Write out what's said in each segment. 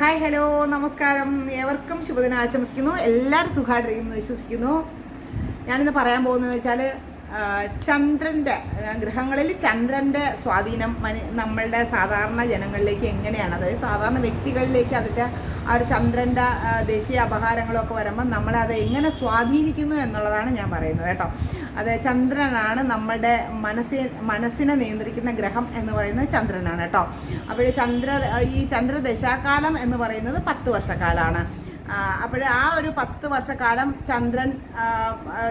Hi hello നമസ്കാരം. ഏവർക്കും ശുഭദിനം ആശംസിക്കുന്നു എല്ലാവരും സുഖമായിട്ടിരിക്കുന്നു വിശ്വസിക്കുന്നു. ഞാനിന്ന് പറയാൻ പോകുന്നതെന്ന് വെച്ചാൽ ചന്ദ്രന്റെ ഗ്രഹങ്ങളിൽ ചന്ദ്രന്റെ സ്വാധീനം മനി നമ്മളുടെ സാധാരണ ജനങ്ങളിലേക്ക് എങ്ങനെയാണ്? അതായത് സാധാരണ വ്യക്തികളിലേക്ക് അതിന്റെ ആ ഒരു ചന്ദ്രന്റെ ദേശീയ അപഹാരങ്ങളൊക്കെ വരുമ്പോൾ നമ്മളെ അത് എങ്ങനെ സ്വാധീനിക്കുന്നു എന്നുള്ളതാണ് ഞാൻ പറയുന്നത് കേട്ടോ. അത് ചന്ദ്രനാണ് നമ്മുടെ മനസ്സി മനസ്സിനെ നിയന്ത്രിക്കുന്ന ഗ്രഹം എന്ന് പറയുന്നത് ചന്ദ്രനാണ് കേട്ടോ. അപ്പോൾ ചന്ദ്ര ഈ ചന്ദ്രദശാകാലം എന്ന് പറയുന്നത് പത്ത് വർഷക്കാലമാണ്. അപ്പോൾ ആ ഒരു പത്ത് വർഷക്കാലം ചന്ദ്രൻ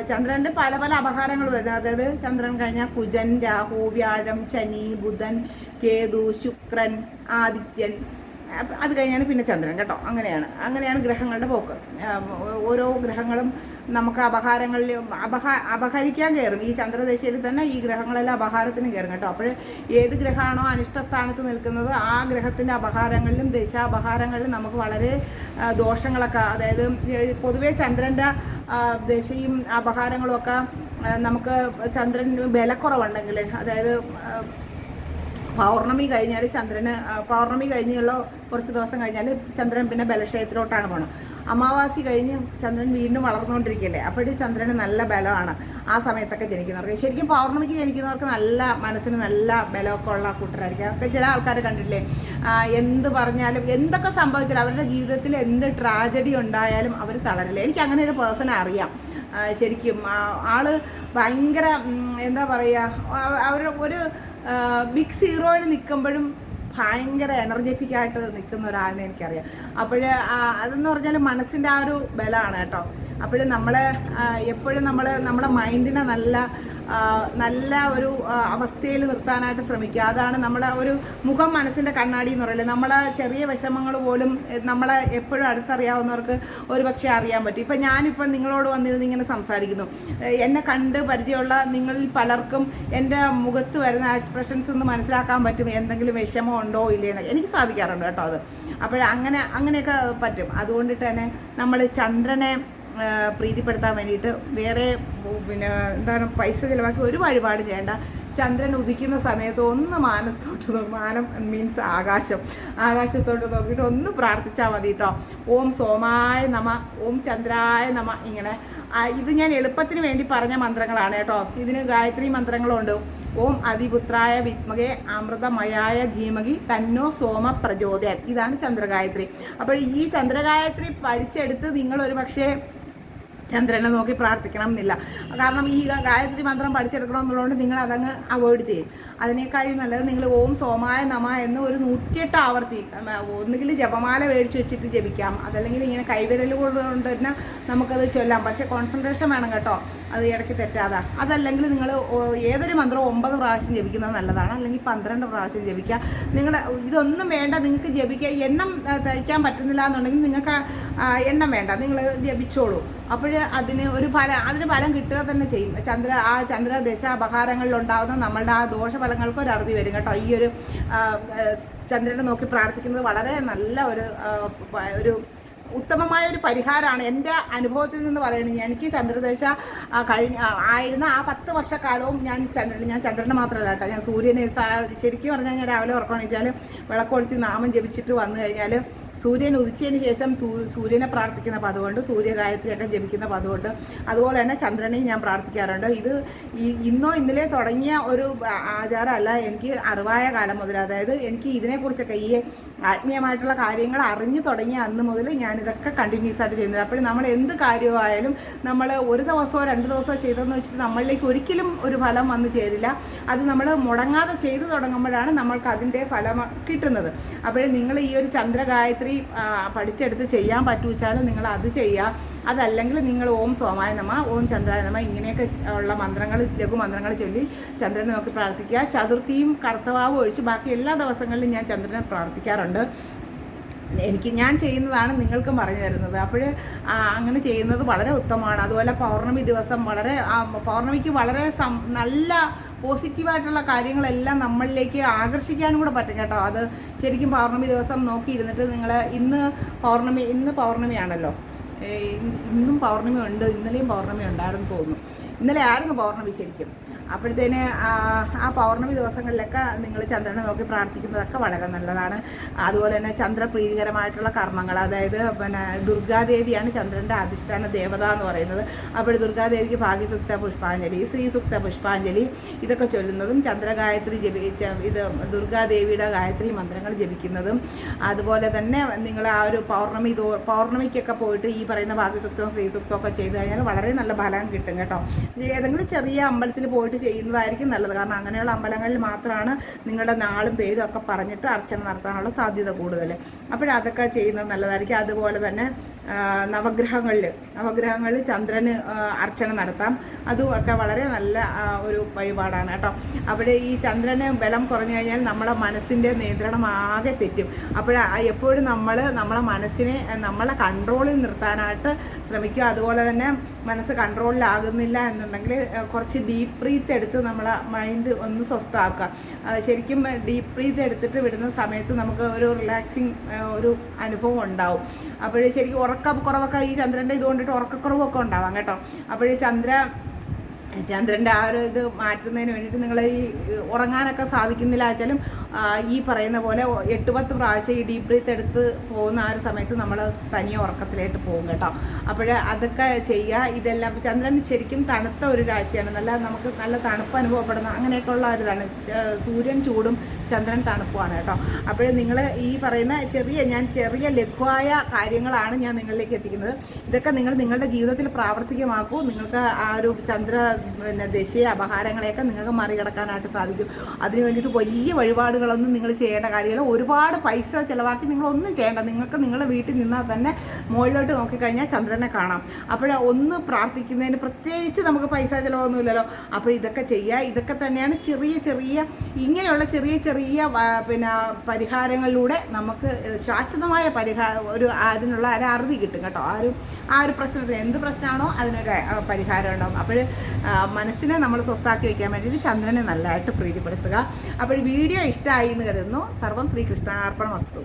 ചന്ദ്രന്റെ പല പല അപഹാരങ്ങൾ വരുന്നത്. അതായത് ചന്ദ്രൻ കഴിഞ്ഞാൽ കുജൻ രാഹു വ്യാഴം ശനി ബുധൻ കേതു ശുക്രൻ ആദിത്യൻ അത് കഴിഞ്ഞാണ് പിന്നെ ചന്ദ്രൻ കേട്ടോ. അങ്ങനെയാണ്. അങ്ങനെയാണ് ഗ്രഹങ്ങളുടെ പോക്ക്. ഓരോ ഗ്രഹങ്ങളും നമുക്ക് അപഹാരങ്ങളിൽ അപഹാ അപഹരിക്കാൻ കയറും. ഈ ചന്ദ്രദശയിൽ തന്നെ ഈ ഗ്രഹങ്ങളെല്ലാം അപഹാരത്തിന് കയറും കേട്ടോ. അപ്പോൾ ഏത് ഗ്രഹമാണോ അനിഷ്ട സ്ഥാനത്ത് നിൽക്കുന്നത് ആ ഗ്രഹത്തിന്റെ അപഹാരങ്ങളിലും ദശാപഹാരങ്ങളിലും നമുക്ക് വളരെ ദോഷങ്ങളൊക്കെ അതായത് പൊതുവേ ചന്ദ്രന്റെ ദശയും അപഹാരങ്ങളും ഒക്കെ നമുക്ക് ചന്ദ്രൻ ബലക്കുറവുണ്ടെങ്കിൽ അതായത് പൗർണമി കഴിഞ്ഞാൽ ചന്ദ്രന് പൗർണമി കഴിഞ്ഞുള്ള കുറച്ച് ദിവസം കഴിഞ്ഞാൽ ചന്ദ്രൻ പിന്നെ ബലക്ഷയത്തിലോട്ടാണ് പോകണം അമാവാസി കഴിഞ്ഞ് ചന്ദ്രൻ വീണ്ടും വളർന്നുകൊണ്ടിരിക്കുകയല്ലേ അപ്പോഴും ചന്ദ്രന് നല്ല ബലമാണ് ആ സമയത്തൊക്കെ ജനിക്കുന്നവർക്ക്. ശരിക്കും പൗർണമിക്ക് ജനിക്കുന്നവർക്ക് നല്ല മനസ്സിന് നല്ല ബലമൊക്കെ ഉള്ള കൂട്ടരായിരിക്കും. ഒക്കെ ചില ആൾക്കാർ കണ്ടിട്ടില്ലേ? എന്ത് പറഞ്ഞാലും എന്തൊക്കെ സംഭവിച്ചാലും അവരുടെ ജീവിതത്തിൽ എന്ത് ട്രാജഡി ഉണ്ടായാലും അവർ തളരില്ല. എനിക്ക് അങ്ങനെ ഒരു പേഴ്സണെ അറിയാം. ശരിക്കും ആൾ ഭയങ്കര എന്താ പറയുക അവരുടെ ഒരു ബിഗ് സീറോയിൽ നിൽക്കുമ്പോഴും ഭയങ്കര എനർജറ്റിക് ആയിട്ട് നിൽക്കുന്ന ഒരാളിനെ എനിക്കറിയാം. അപ്പോൾ അതെന്ന് പറഞ്ഞാൽ മനസ്സിന്റെ ആ ഒരു ബലമാണ് കേട്ടോ. അപ്പോഴും നമ്മളെ എപ്പോഴും നമ്മൾ നമ്മുടെ മൈൻഡിനെ നല്ല നല്ല ഒരു അവസ്ഥയിൽ നിർത്താനായിട്ട് ശ്രമിക്കുക. അതാണ് നമ്മളെ ഒരു മുഖം മനസ്സിന്റെ കണ്ണാടി എന്ന് പറയുന്നത്. നമ്മളെ ചെറിയ വിഷമങ്ങൾ പോലും നമ്മളെ എപ്പോഴും അടുത്തറിയാവുന്നവർക്ക് ഒരു പക്ഷേ അറിയാൻ പറ്റും. ഇപ്പം ഞാനിപ്പം നിങ്ങളോട് വന്നിരുന്ന് ഇങ്ങനെ സംസാരിക്കുന്നു. എന്നെ കണ്ട് പരിചയമുള്ള നിങ്ങളിൽ പലർക്കും എന്റെ മുഖത്ത് വരുന്ന എക്സ്പ്രഷൻസ് ഒന്ന് മനസ്സിലാക്കാൻ പറ്റും. എന്തെങ്കിലും വിഷമം ഉണ്ടോ ഇല്ലേ എന്നൊക്കെ എനിക്ക് സാധിക്കാറുണ്ട് കേട്ടോ അത്. അപ്പോൾ അങ്ങനെ അങ്ങനെയൊക്കെ പറ്റും. അതുകൊണ്ടിട്ട് തന്നെ നമ്മൾ ചന്ദ്രനെ പ്രീതിപ്പെടുത്താൻ വേണ്ടിയിട്ട് വേറെ പിന്നെ എന്താണ് പൈസ ചിലവാക്കി ഒരു വഴിപാട് ചെയ്യേണ്ട. ചന്ദ്രൻ ഉദിക്കുന്ന സമയത്ത് ഒന്ന് മാനത്തോട്ട് മാനം മീൻസ് ആകാശം. ആകാശത്തോട്ട് നോക്കിയിട്ട് ഒന്ന് പ്രാർത്ഥിച്ചാൽ മതി കേട്ടോ ഓം സോമായ നമ ഓം ചന്ദ്രായ നമ ഇങ്ങനെ. ഇത് ഞാൻ എളുപ്പത്തിന് വേണ്ടി പറഞ്ഞ മന്ത്രങ്ങളാണ് കേട്ടോ ഇതിന് ഗായത്രി മന്ത്രങ്ങളുണ്ട്. ഓം അതിപുത്രായ വിത്മകെ അമൃതമയായ ധീമകി തന്നോ സോമ പ്രചോദയാൻ ഇതാണ് ചന്ദ്രഗായത്രി. അപ്പോൾ ഈ ചന്ദ്രഗായത്രി പഠിച്ചെടുത്ത് നിങ്ങൾ ഒരു പക്ഷേ ചന്ദ്രനെ നോക്കി പ്രാർത്ഥിക്കണം എന്നില്ല. കാരണം ഈ ഗായത്രി മന്ത്രം പഠിച്ചെടുക്കണം എന്നുള്ളതുകൊണ്ട് നിങ്ങൾ അതങ്ങ് അവോയ്ഡ് ചെയ്യും. അതിനേക്കാളും നല്ലത് നിങ്ങൾ ഓം സോമായ നമ എന്ന് ഒരു നൂറ്റിയെട്ട് ആവർത്തി ഒന്നുകിൽ ജപമാല മേടിച്ച് വെച്ചിട്ട് ജപിക്കാം. അതല്ലെങ്കിൽ ഇങ്ങനെ കൈവിരൽ കൊണ്ട് തന്നെ നമുക്കത് ചൊല്ലാം. പക്ഷേ കോൺസെൻട്രേഷൻ വേണം കേട്ടോ. അത് ഇടയ്ക്ക് തെറ്റാതെ. അതല്ലെങ്കിൽ നിങ്ങൾ ഏതൊരു മന്ത്രവും ഒമ്പത് പ്രാവശ്യം ജപിക്കുന്നത് നല്ലതാണ്. അല്ലെങ്കിൽ പന്ത്രണ്ട് പ്രാവശ്യം ജപിക്കുക. നിങ്ങൾ ഇതൊന്നും വേണ്ട നിങ്ങൾക്ക് ജപിക്കുക എണ്ണം തയ്ക്കാൻ പറ്റുന്നില്ല എന്നുണ്ടെങ്കിൽ നിങ്ങൾക്ക് എണ്ണം വേണ്ട. നിങ്ങൾ ജപിച്ചോളൂ. അപ്പോൾ അതിന് ഒരു ഫലം അതിന് ഫലം കിട്ടുക തന്നെ ചെയ്യും. ചന്ദ്ര ആ ചന്ദ്രദശ അപഹാരങ്ങളിലുണ്ടാകുന്ന നമ്മളുടെ ആ ദോഷഫലങ്ങൾക്ക് ഒരു അറുതി വരും കേട്ടോ. ഈ ഒരു ചന്ദ്രനെ നോക്കി പ്രാർത്ഥിക്കുന്നത് വളരെ നല്ല ഒരു ഒരു ഉത്തമമായ ഒരു പരിഹാരമാണ് എന്റെ അനുഭവത്തിൽ നിന്ന് പറയുന്നത് എനിക്ക് ചന്ദ്രദേശ കഴിഞ്ഞ ആയിരുന്ന ആ പത്ത് വർഷക്കാലവും ഞാൻ ചന്ദ്രൻ ഞാൻ ചന്ദ്രനെ മാത്രമല്ല കേട്ടോ. ഞാൻ സൂര്യനെ ശരിക്കും പറഞ്ഞാൽ ഞാൻ രാവിലെ ഉറക്കമെന്ന് വെച്ചാൽ വിളക്കൊളുത്തി നാമം ജപിച്ചിട്ട് വന്നു കഴിഞ്ഞാൽ സൂര്യൻ ഉദിച്ചതിന് ശേഷം സൂര്യനെ പ്രാർത്ഥിക്കുന്ന പതുകൊണ്ട് സൂര്യകായത്തിലൊക്കെ ജപിക്കുന്ന പതുകൊണ്ട് അതുപോലെ തന്നെ ചന്ദ്രനെയും ഞാൻ പ്രാർത്ഥിക്കാറുണ്ട്. ഇത് ഇന്നോ ഇന്നലെ തുടങ്ങിയ ഒരു ആചാരമല്ല. എനിക്ക് അറിവായ കാലം മുതൽ അതായത് എനിക്ക് ഇതിനെക്കുറിച്ചൊക്കെ ഈ ആത്മീയമായിട്ടുള്ള കാര്യങ്ങൾ അറിഞ്ഞു തുടങ്ങിയ അന്ന് മുതൽ ഞാനിതൊക്കെ കണ്ടിന്യൂസ് ആയിട്ട് ചെയ്യുന്നത്. അപ്പോൾ നമ്മൾ എന്ത് കാര്യമായാലും നമ്മൾ ഒരു ദിവസമോ രണ്ട് ദിവസമോ ചെയ്തെന്ന് വെച്ചിട്ട് നമ്മളിലേക്ക് ഒരിക്കലും ഒരു ഫലം വന്നു ചേരില്ല. അത് നമ്മൾ മുടങ്ങാതെ ചെയ്തു തുടങ്ങുമ്പോഴാണ് നമ്മൾക്ക് അതിന്റെ ഫലം കിട്ടുന്നത്. അപ്പോൾ നിങ്ങൾ ഈ ഒരു ചന്ദ്രഗായത്രി ആ, പഠിച്ചെടുത്ത് ചെയ്യാൻ പറ്റുവെച്ചാലും നിങ്ങൾ അത് ചെയ്യുക അതല്ലെങ്കിൽ നിങ്ങൾ ഓം സോമായ നമ ഓം ചന്ദ്രായ നമ ഇങ്ങനെയൊക്കെ ഉള്ള മന്ത്രങ്ങൾ ലഘുമന്ത്രങ്ങൾ ചൊല്ലി ചന്ദ്രനെ നോക്കി പ്രാർത്ഥിക്കുക. ചതുർത്ഥിയും കർത്തവാവും ഒഴിച്ച് ബാക്കി എല്ലാ ദിവസങ്ങളിലും ഞാൻ ചന്ദ്രനെ പ്രാർത്ഥിക്കാറുണ്ട്. എനിക്ക് ഞാൻ ചെയ്യുന്നതാണ് നിങ്ങൾക്കും പറഞ്ഞു തരുന്നത്. അപ്പോൾ അങ്ങനെ ചെയ്യുന്നത് വളരെ ഉത്തമമാണ്. അതുപോലെ പൗർണമി ദിവസം വളരെ പൗർണമിക്ക് വളരെ നല്ല പോസിറ്റീവായിട്ടുള്ള കാര്യങ്ങളെല്ലാം നമ്മളിലേക്ക് ആകർഷിക്കാനും കൂടെ പറ്റും കേട്ടോ. അത് ശരിക്കും പൗർണമി ദിവസം നോക്കിയിരുന്നിട്ട് നിങ്ങൾ ഇന്ന് പൗർണമി ഇന്ന് പൗർണമിയാണല്ലോ. ഇന്നും പൗർണമി ഉണ്ട് ഇന്നലെയും പൗർണമി ഉണ്ടായിരുന്നു തോന്നുന്നു. ഇന്നലെ ആയിരുന്നു പൗർണമി ശരിക്കും. അപ്പോഴത്തേന് ആ, പൗർണമി ദിവസങ്ങളിലൊക്കെ നിങ്ങൾ ചന്ദ്രനെ നോക്കി പ്രാർത്ഥിക്കുന്നതൊക്കെ വളരെ നല്ലതാണ്. അതുപോലെ തന്നെ ചന്ദ്രപ്രീതികരമായിട്ടുള്ള കർമ്മങ്ങൾ അതായത് പിന്നെ ദുർഗാദേവിയാണ് ചന്ദ്രന്റെ അധിഷ്ഠാന ദേവത എന്ന് പറയുന്നത്. അപ്പോൾ ദുർഗാദേവിക്ക് ഭാഗ്യസുക്ത പുഷ്പാഞ്ജലി ശ്രീസുക്ത പുഷ്പാഞ്ജലി ഇതൊക്കെ ചൊല്ലുന്നതും ചന്ദ്രഗായത്രി ജപി ഇത് ദുർഗാദേവിയുടെ ഗായത്രി മന്ത്രങ്ങൾ ജപിക്കുന്നതും. അതുപോലെ തന്നെ നിങ്ങൾ ആ ഒരു പൗർണമി പൗർണമിക്കൊക്കെ പോയിട്ട് ഈ പറയുന്ന ഭാഗ്യസുക്തവും ശ്രീസുക്തവും ഒക്കെ ചെയ്തു കഴിഞ്ഞാൽ വളരെ നല്ല ഫലം കിട്ടും കേട്ടോ. ഏതെങ്കിലും ചെറിയ അമ്പലത്തിൽ പോയിട്ട് ചെയ്യുന്നതായിരിക്കും നല്ലത്. കാരണം അങ്ങനെയുള്ള അമ്പലങ്ങളിൽ മാത്രമാണ് നിങ്ങളുടെ നാളും പേരും ഒക്കെ പറഞ്ഞിട്ട് അർച്ചന നടത്താനുള്ള സാധ്യത കൂടുതൽ അപ്പോഴതൊക്കെ ചെയ്യുന്നത് നല്ലതായിരിക്കും. അതുപോലെ തന്നെ നവഗ്രഹങ്ങളിൽ നവഗ്രഹങ്ങളിൽ ചന്ദ്രന് അർച്ചന നടത്താം. അതും ഒക്കെ വളരെ നല്ല ഒരു വഴിപാടാണ് കേട്ടോ. അവിടെ ഈ ചന്ദ്രന് ബലം കുറഞ്ഞു കഴിഞ്ഞാൽ നമ്മുടെ മനസ്സിന്റെ നിയന്ത്രണം ആകെ തെറ്റും. അപ്പോൾ എപ്പോഴും നമ്മൾ നമ്മളെ മനസ്സിനെ നമ്മളെ കൺട്രോളിൽ നിർത്താനായിട്ട് ശ്രമിക്കുക. അതുപോലെ തന്നെ മനസ്സ് കൺട്രോളിലാകുന്നില്ല എന്നുണ്ടെങ്കിൽ കുറച്ച് ഡീപ്പ് ബ്രീത്ത് എടുത്ത് നമ്മളെ മൈൻഡ് ഒന്ന് സ്വസ്ഥമാക്കുക. ശരിക്കും ഡീപ്പ് ബ്രീത്ത് എടുത്തിട്ട് വിടുന്ന സമയത്ത് നമുക്ക് ഒരു റിലാക്സിങ് ഒരു അനുഭവം ഉണ്ടാവും. അപ്പോഴേ ശരിക്കും ഉറക്കക്കുറവൊക്കെ ഈ ചന്ദ്രന്റെ ഇതുകൊണ്ടിട്ട് ഉറക്കക്കുറവൊക്കെ ഉണ്ടാവാം കേട്ടോ. അപ്പോഴേ ചന്ദ്ര ചന്ദ്രന്റെ ആ ഒരു ഇത് മാറ്റുന്നതിന് വേണ്ടിയിട്ട് നിങ്ങൾ ഈ ഉറങ്ങാനൊക്കെ സാധിക്കുന്നില്ല വെച്ചാലും ഈ പറയുന്ന പോലെ എട്ട് പത്ത് പ്രാവശ്യം ഈ ഡീപ്പ് ബ്രീത്ത് എടുത്ത് പോകുന്ന ആ ഒരു സമയത്ത് നമ്മൾ തനിയെ ഉറക്കത്തിലായിട്ട് പോകും കേട്ടോ. അപ്പോൾ അതൊക്കെ ചെയ്യുക ഇതെല്ലാം ചന്ദ്രൻ ശരിക്കും തണുത്ത ഒരു രാശിയാണ്. നല്ല നമുക്ക് നല്ല തണുപ്പ് അനുഭവപ്പെടുന്ന അങ്ങനെയൊക്കെ ഉള്ള ഒരു തണു സൂര്യൻ ചൂടും ചന്ദ്രൻ തണുപ്പുമാണ് കേട്ടോ. അപ്പോൾ നിങ്ങൾ ഈ പറയുന്ന ചെറിയ ഞാൻ ചെറിയ ലഘുവായ കാര്യങ്ങളാണ് ഞാൻ നിങ്ങളിലേക്ക് എത്തിക്കുന്നത്. ഇതൊക്കെ നിങ്ങൾ നിങ്ങളുടെ ജീവിതത്തിൽ പ്രാവർത്തികമാക്കൂ. നിങ്ങൾക്ക് ആ ഒരു ചന്ദ്ര പിന്നെ ദേശീയ അപഹാരങ്ങളെയൊക്കെ നിങ്ങൾക്ക് മറികടക്കാനായിട്ട് സാധിക്കും. അതിന് വേണ്ടിയിട്ട് വലിയ വഴിപാടുകളൊന്നും നിങ്ങൾ ചെയ്യേണ്ട കാര്യമില്ല. ഒരുപാട് പൈസ ചിലവാക്കി നിങ്ങളൊന്നും ചെയ്യേണ്ട. നിങ്ങൾക്ക് നിങ്ങളുടെ വീട്ടിൽ നിന്നാൽ തന്നെ മുകളിലോട്ട് നോക്കിക്കഴിഞ്ഞാൽ ചന്ദ്രനെ കാണാം. അപ്പോൾ ഒന്ന് പ്രാർത്ഥിക്കുന്നതിന് പ്രത്യേകിച്ച് നമുക്ക് പൈസ ചിലവൊന്നുമില്ലല്ലോ. അപ്പോൾ ഇതൊക്കെ ചെയ്യുക. ഇതൊക്കെ തന്നെയാണ് ചെറിയ ചെറിയ ഇങ്ങനെയുള്ള ചെറിയ ചെറിയ പിന്നെ പരിഹാരങ്ങളിലൂടെ നമുക്ക് ശാശ്വതമായ പരിഹാര ഒരു അതിനുള്ള ഒരു അറുതി കിട്ടും കേട്ടോ. ആ ഒരു ആ ഒരു പ്രശ്നത്തിന് എന്ത് പ്രശ്നമാണോ അതിനൊരു പരിഹാരം ഉണ്ടാവും. അപ്പോൾ മനസ്സിനെ നമ്മൾ സ്വസ്ഥാക്കി വയ്ക്കാൻ വേണ്ടിയിട്ട് ചന്ദ്രനെ നല്ലതായിട്ട് പ്രീതിപ്പെടുത്തുക. അപ്പോൾ വീഡിയോ ഇഷ്ടമായി എന്ന് കരുതുന്നു. സർവം ശ്രീകൃഷ്ണാർപ്പണ വസ്തു